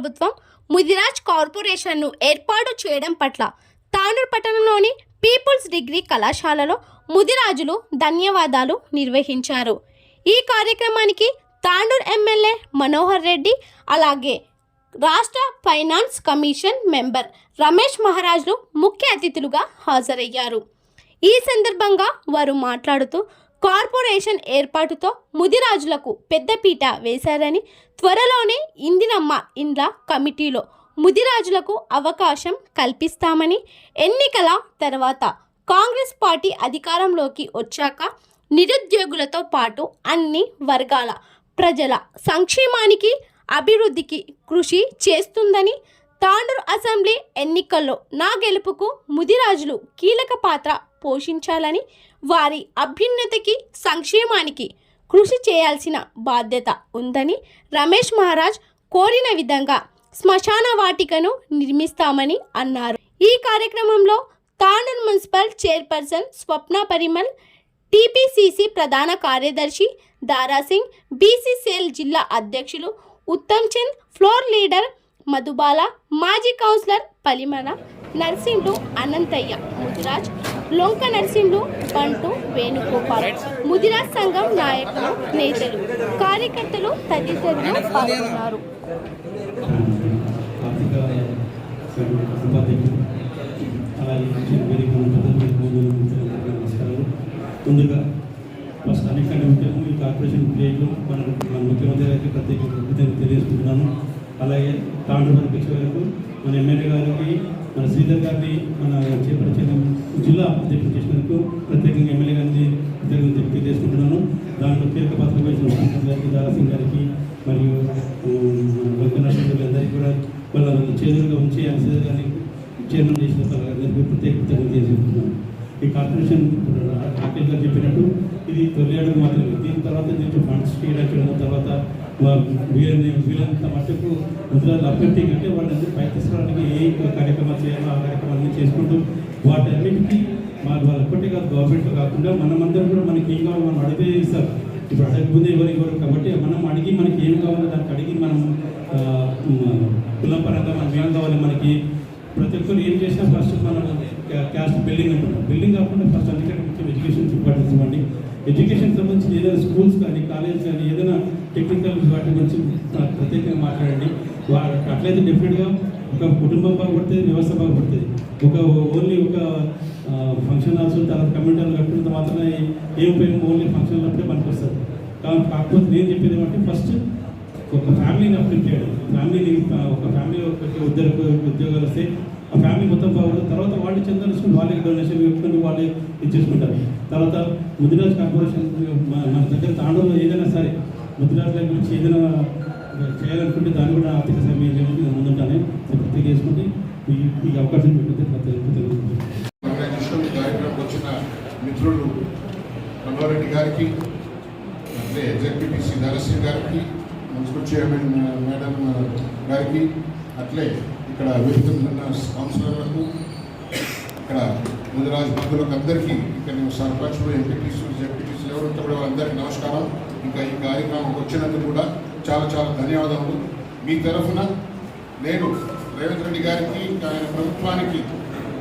ప్రభుత్వం ముదిరాజ్ కార్పొరేషన్ను ఏర్పాటు చేయడం పట్ల తానూర్ పట్టణంలోని పీపుల్స్ డిగ్రీ కళాశాలలో ముదిరాజులు ధన్యవాదాలు నిర్వహించారు. ఈ కార్యక్రమానికి తాండూర్ ఎమ్మెల్యే మనోహర్ రెడ్డి అలాగే రాష్ట్ర ఫైనాన్స్ కమిషన్ మెంబర్ రమేష్ మహారాజులు ముఖ్య అతిథులుగా హాజరయ్యారు. ఈ సందర్భంగా వారు మాట్లాడుతూ కార్పొరేషన్ ఏర్పాటుతో ముదిరాజులకు పెద్దపీట వేశారని త్వరలోనే ఇందిరమ్మ ఇండ్ల కమిటీలో ముదిరాజులకు అవకాశం కల్పిస్తామని ఎన్నికల తర్వాత కాంగ్రెస్ పార్టీ అధికారంలోకి వచ్చాక నిరుద్యోగులతో పాటు అన్ని వర్గాల ప్రజల సంక్షేమానికి అభివృద్ధికి కృషి చేస్తుందని తాండూరు అసెంబ్లీ ఎన్నికల్లో నా గెలుపుకు ముదిరాజులు కీలక పాత్ర పోషించాలని వారి అభ్యున్నతికి సంక్షేమానికి కృషి చేయాల్సిన బాధ్యత ఉందని రమేష్ మహారాజ్ కోరిన విధంగా శ్మశాన వాటికను నిర్మిస్తామని అన్నారు. ఈ కార్యక్రమంలో Tandur municipal chairperson Swapna Parimal TPCC ప్రధాన కార్యదర్శి దారాసింగ్ బీసీసీఎల్ జిల్లా అధ్యక్షులు ఉత్తమ్ చంద్ ఫ్లోర్ లీడర్ మధుబాల మాజీ కౌన్సిలర్ పలిమల నర్సింహులు అనంతయ్య ముదిరాజ్ లొంక నర్సింహులు బంటు వేణుగోపాల్ ముదిరాజ్ సంఘం నాయకులు నేతలు కార్యకర్తలు తదితరులు పాల్గొన్నారు. ముందుగా ఫస్ట్ అన్నిటికంటే ముఖ్యంగా ఈ కార్పొరేషన్ ప్లేట్లు మన అలాగే తాండూరు మన ఎమ్మెల్యే గారికి మన శ్రీధర్ గారిని మన చేపట్టిన జిల్లా అధ్యక్షుడు చేసినందుకు ప్రత్యేకంగా ఎమ్మెల్యే గారిని కృతజ్ఞతలు తెలియజేసుకుంటున్నాను. దాంట్లో కీలక పాత్ర వహించిన గారికి దారాసింగ్ గారికి మరియు వెంకటేశ్వర అందరికీ కూడా వాళ్ళ చేతులుగా ఉంచి ఆయన శ్రీధర్ గారిని చైర్మన్ చేసిన వాళ్ళందరికీ ప్రత్యేక తెలియజేసుకుంటున్నాను. ఈ కార్పొరేషన్ రాకేష్ గారు చెప్పినట్టు ఇది తొలి అడుగు మాత్రమే. దీని తర్వాత దీంట్లో ఫండ్స్ చేయడం తర్వాత వా- వీళ్ళంత మట్టుకు ముద్రాలు అభ్యర్థి అంటే వాళ్ళని పై తీసుకురావడానికి ఏ కార్యక్రమాలు చేయాలో ఆ కార్యక్రమాలన్నీ చేసుకుంటూ వాటన్నిటికీ మాకు వాళ్ళ ఒక్కటే కాదు గవర్నమెంట్ కాకుండా మనమందరం కూడా మనకి ఏం కావాలో మనం అడిగే ఇస్తారు ఇప్పుడు అడగకపోతే ఎవరు ఇవ్వరు కాబట్టి మనం అడిగి మనకి ఏం కావాలో దానికి అడిగి మనం ఆ, కులం పరంగా మనం ఏం కావాలి మనకి? ప్రతి ఒక్కరు ఏం చేసినా ఫస్ట్ మనం క్యాస్ట్ బిల్డింగ్ అంటున్నాం. బిల్డింగ్ కాకుండా ఫస్ట్ అందుకంటే ముఖ్యం ఎడ్యుకేషన్ ఇంపార్టెన్స్ ఇవ్వండి ఎడ్యుకేషన్ సంబంధించి ఏదైనా స్కూల్స్ కానీ కాలేజ్ కానీ ఏదైనా టెక్నికల్ వాటి గురించి ప్రత్యేకంగా మాట్లాడండి. వా- అట్లయితే డెఫినెట్గా ఒక కుటుంబం బాగుపడుతుంది వ్యవస్థ బాగుపడుతుంది. ఒక ఓన్లీ ఒక ఫంక్షన్ హాల్స్ తర్వాత కమ్యూనిటీ హాల్ కట్టుకున్నంత మాత్రమే ఏ ఉపయోగం? ఓన్లీ ఫంక్షన్ అప్పుడే పనికి కాబట్టి కాకపోతే నేను చెప్పేది ఏమంటే ఫస్ట్ ఒక ఫ్యామిలీని అప్లిఫ్ట్ చేయడం. ఫ్యామిలీని ఒక ఫ్యామిలీ ఒక ఉద్యోగ ఉద్యోగాలు వస్తే ఆ ఫ్యామిలీ మొత్తం బాగుంటుంది తర్వాత వాళ్ళు చందనుకుని వాళ్ళకి డొనేషన్ చెప్పుకొని వాళ్ళే ఇచ్చేసుకుంటారు తర్వాత ముదిరాజ్ కార్పొరేషన్ మన దగ్గర తాండూరులో ఏదైనా సరే ముదిరాజ్ గురించి ఏదైనా చేయాలనుకుంటే దాన్ని కూడా ఆర్థిక సమయం చేయడానికి ముందుంటానే ప్రత్యేక చేసుకుంటే ఈ ఈ అవకాశం పెట్టితే ప్రతి వచ్చిన మిత్రులు మనోరెడ్డి గారికి అంటే ఎగ్జిక్యూటివ్సీ నరసింహ్ గారికి మున్సిపల్ చైర్మన్ మేడం గారికి అట్లే ఇక్కడ వెళ్తున్న కౌన్సిలర్లకు ఇక్కడ ముందు బంధువులకు అందరికీ ఇక్కడ నేను సర్పంచులు ఎంపీటీసీలు జెడ్పీటీసీలు ఎవరు కూడా వాళ్ళందరికీ నమస్కారం. ఇంకా ఈ కార్యక్రమం వచ్చినందుకు కూడా చాలా చాలా ధన్యవాదాలు మీ తరఫున నేను రేవంత్ రెడ్డి గారికి ఆయన ప్రభుత్వానికి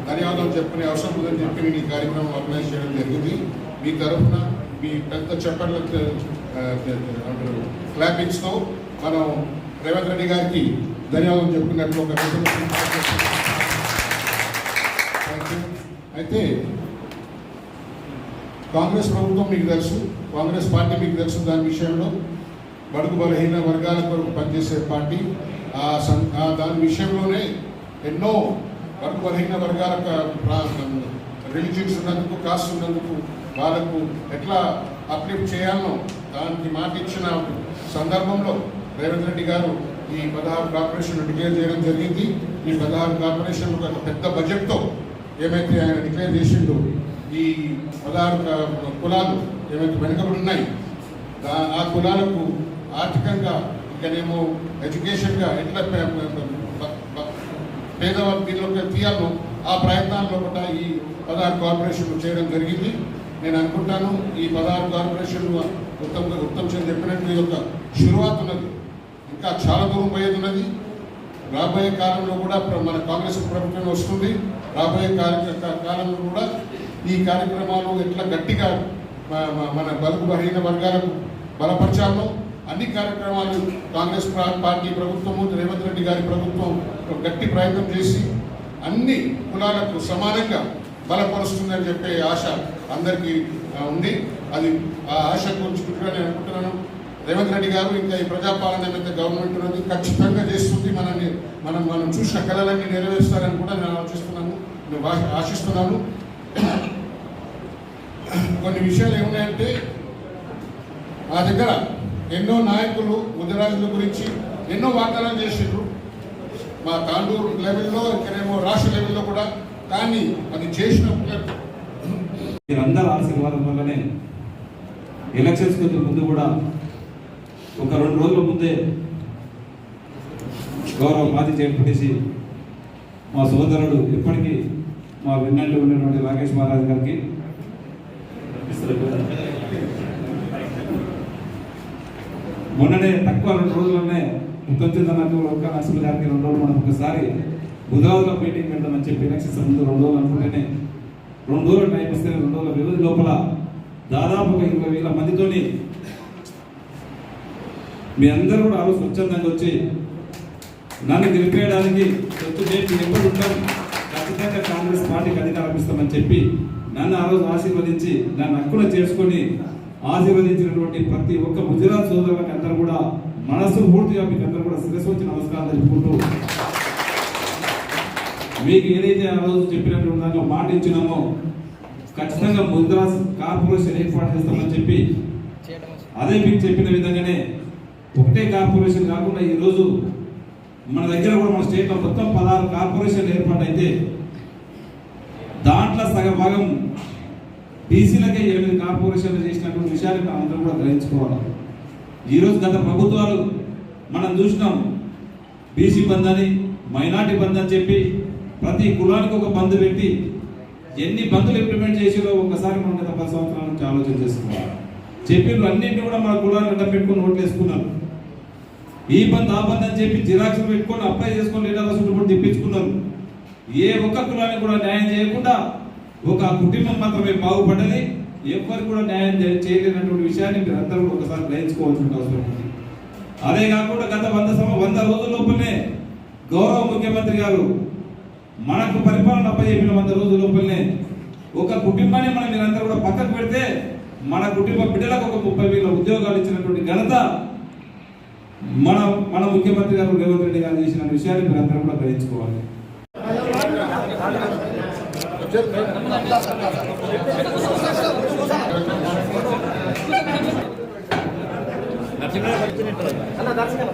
ధన్యవాదాలు చెప్పుకునే అవసరం ఉందని చెప్పి నేను ఈ కార్యక్రమం ఆర్గనైజ్ చేయడం జరిగింది. మీ తరఫున మీ పెద్ద చెప్పట్ల క్లాపింగ్స్తో మనం రేవంత్ రెడ్డి గారికి ధన్యవాదాలు చెప్పుకున్నట్లు ఒక అయితే కాంగ్రెస్ ప్రభుత్వం మీకు తెలుసు కాంగ్రెస్ పార్టీ మీకు తెలుసు దాని విషయంలో. బడుగు బలహీన వర్గాల కొరకు పనిచేసే పార్టీ. ఆ సం దాని విషయంలోనే ఎన్నో బడుగు బలహీన వర్గాల రిలీజియన్స్ ఉన్నందుకు కాస్ట్ ఉన్నందుకు వాళ్ళకు ఎట్లా అప్లిఫ్ట్ చేయాలనో దానికి మాట ఇచ్చిన సందర్భంలో రేవంత్ రెడ్డి గారు ఈ పదహారు కార్పొరేషన్ డిక్లేర్ చేయడం జరిగింది. ఈ పదహారు కార్పొరేషన్ ఒక పెద్ద బడ్జెట్తో ఏమైతే ఆయన డిక్లేర్ చేసిండు ఈ పదహారు కులాలు ఏమైతే వెనుకబడి ఉన్నాయి దా- ఆ కులాలకు ఆర్థికంగా ఇంకనేమో ఎడ్యుకేషన్గా ఎట్లా పే- పే- తీయాలో ఆ ప్రయత్నాల్లో కూడా ఈ పదహారు కార్పొరేషన్లు చేయడం జరిగింది. నేను అనుకుంటాను ఈ పదహారు కార్పొరేషన్లు ఉత్తమ్ ఉత్తమ్ చంద్ చెప్పినట్టు యొక్క ఒక ఉన్నది. ఇంకా చాలా దూరం పోయేది ఉన్నది. రాబోయే కాలంలో కూడా మన కాంగ్రెస్ ప్రభుత్వం వస్తుంది. రాబోయే కార్యక్రమ కాలంలో కూడా ఈ కార్యక్రమాలు ఎట్లా గట్టిగా మన బలుగు బలహీన వర్గాలకు బలపరచాలో అన్ని కార్యక్రమాలు కాంగ్రెస్ పార్టీ ప్రభుత్వము రేవంత్ రెడ్డి గారి ప్రభుత్వం గట్టి ప్రయత్నం చేసి అన్ని కులాలకు సమానంగా బలపరుస్తుందని చెప్పే ఆశ అందరికీ ఉంది. అది ఆ ఆశ కూర్చుకుంటున్నా నేను అనుకుంటున్నాను. రేవంత్ రెడ్డి గారు ఇంకా ఈ ప్రజాపాలన మీద గవర్నమెంట్ ఉన్నది. ఖచ్చితంగా చేస్తుంది. మనల్ని మనం మనం చూసిన కళలన్నీ నెరవేరుస్తారని కూడా నేను ఆలోచిస్తున్నాను. నేను ఆశిస్తున్నాను. కొన్ని విషయాలు ఏమున్నాయంటే మా దగ్గర ఎన్నో నాయకులు ముదిరాజుల గురించి ఎన్నో వాగ్దానాలు చేసిండ్రు. మా తాండూరు లెవెల్లో ఇక్కడేమో రాష్ట్ర లెవెల్లో కూడా. కానీ అది చేసిన మీరందరూ ఆశీర్వాదం వల్లనే ఎలక్షన్స్ కొంచెం ముందు కూడా ఒక రెండు రోజుల ముందే గౌరవ మాజీ జడ్పీటీసీ మా సోదరుడు ఎప్పటికీ మా విన్నట్టు ఉన్నటువంటి రాకేష్ మహారాజ్ గారికి మొన్ననే తక్కువ రెండు రోజుల్లోనే ముఖ్యమంత్రి ఒక్క నరసింహ గారికి రెండు రోజులు మనం ఒకసారి బుధవారం మీటింగ్ పెడదామని చెప్పి ఎలక్షన్స్ ముందు రెండు రోజులు అనుకుంటేనే రెండు రోజులు టైం ఇస్తే రెండు రోజుల వ్యవధి లోపల దాదాపు ఒక ఇరవై వేల మందితోని మీ అందరూ కూడా ఆరోజు స్వచ్ఛందంగా వచ్చి నన్ను గెలిపేయడానికి వచ్చి చేసి ఎప్పుడు ఉంటాం. ఖచ్చితంగా కాంగ్రెస్ పార్టీకి అధికారం ఇస్తామని చెప్పి నన్ను ఆ రోజు ఆశీర్వదించి నన్ను హక్కున చేసుకొని ఆశీర్వదించినటువంటి ప్రతి ఒక్క గుజరాత్ సోదరులకు అందరూ కూడా మనసు పూర్తిగా మీకు అందరూ కూడా శిరస్సు వచ్చి నమస్కారం తెలుపుకుంటూ మీకు ఏదైతే ఆ రోజు చెప్పినటువంటి దాంట్లో మాట ఇచ్చినామో ఖచ్చితంగా ముద్రాస్ కార్పొరేషన్ ఏర్పాటు చేస్తామని చెప్పి అదే మీకు చెప్పిన విధంగానే ఒకటే కార్పొరేషన్ కాకుండా ఈరోజు మన దగ్గర కూడా మన స్టేట్లో మొత్తం పదహారు కార్పొరేషన్ ఏర్పాటు అయితే దాంట్లో సగ భాగం బీసీలకే ఎనిమిది కార్పొరేషన్లు చేసినటువంటి విషయాన్ని అందరూ కూడా గ్రహించుకోవాలి. ఈరోజు గత ప్రభుత్వాలు మనం చూసినాం. బీసీ బంద్ అని మైనార్టీ బంద్ అని చెప్పి ప్రతి కులానికి ఒక బంద్ పెట్టి ఎన్ని బంధులు ఇంప్లిమెంట్ చేసిరో ఒకసారి మనం గత పది సంవత్సరాల నుంచి ఆలోచన చేసుకోవాలి చెప్పిన అన్నింటినీ కూడా మన కులాన్ని అడ్డ పెట్టుకొని ఓట్లు వేసుకున్నాం ఈ బంద్ ఆ బంద్ అని చెప్పి జిరాక్స్ పెట్టుకొని అప్లై చేసుకొని లీటర్ రాసుకుంటూ కూడా తెప్పించుకున్నారు ఏ ఒక్క కులానికి కూడా న్యాయం చేయకుండా ఒక కుటుంబం మాత్రమే బాగుపడ్డది ఎవరు కూడా న్యాయం చేయలేనటువంటి విషయాన్ని మీరు అందరూ కూడా ఒకసారి గ్రహించుకోవాల్సిన అవసరం ఉంది. అదే కాకుండా గత వంద సమ వంద రోజుల లోపలనే గౌరవ ముఖ్యమంత్రి గారు మనకు పరిపాలన అప్పచెప్పిన వంద రోజుల లోపలనే ఒక కుటుంబాన్ని మనం మీరందరూ కూడా పక్కకు పెడితే మన కుటుంబ బిడ్డలకు ఒక ముప్పై వేల ఉద్యోగాలు ఇచ్చినటువంటి ఘనత మన మన ముఖ్యమంత్రి గారు రేవంత్ రెడ్డి గారు చేసిన విషయాన్ని మీరందరూ కూడా గ్రహించుకోవాలి. నరసింహ